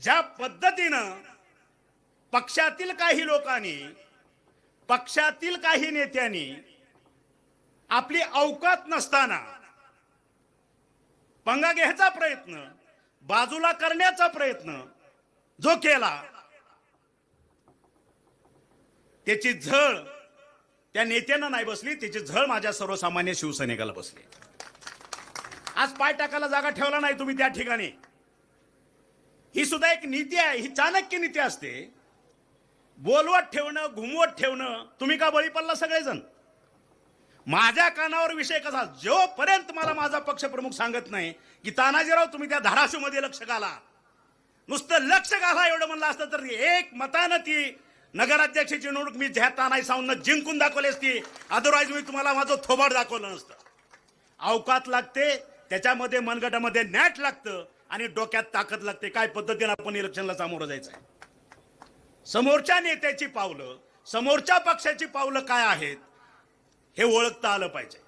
ज्या पद्धतीनं पक्षातील काही लोकांनी पक्षातील काही नेत्यांनी आपली अवकात नसताना पंगा घ्यायचा प्रयत्न बाजूला करण्याचा प्रयत्न जो केला त्याची झळ त्या नेत्यांना नाही बसली त्याची झळ माझ्या सर्वसामान्य शिवसैनिकाला बसली. आज पाय टाकायला जागा ठेवला नाही तुम्ही त्या ठिकाणी. ही सुद्धा एक नीती आहे ही चाणक्य नीती असते. बोलवत ठेवणं घुमवत ठेवणं तुम्ही का बळी पडला सगळेजण? माझ्या कानावर विषय कसा जोपर्यंत मला माझा पक्षप्रमुख सांगत नाही की तानाजीराव तुम्ही त्या धाराशिवमध्ये लक्ष घाला. नुसतं लक्ष घाला एवढं म्हणलं असतं तर एक मतानं ती नगराध्यक्षाची निवडणूक मी ज्या तानाई सावंत जिंकून दाखवली असती. अदरवाईज मी तुम्हाला माझं थोबाड दाखवलं नसतं. अवकात लागते त्याच्यामध्ये मनगटामध्ये नॅट लागतं. आणि डोक्यात ताकद लागते. काय पद्धतीने आपण इलेक्शनला सामोरं जायचं आहे समोरच्या नेत्याची पावलं समोरच्या पक्षाची पावलं काय आहेत हे ओळखता आलं पाहिजे.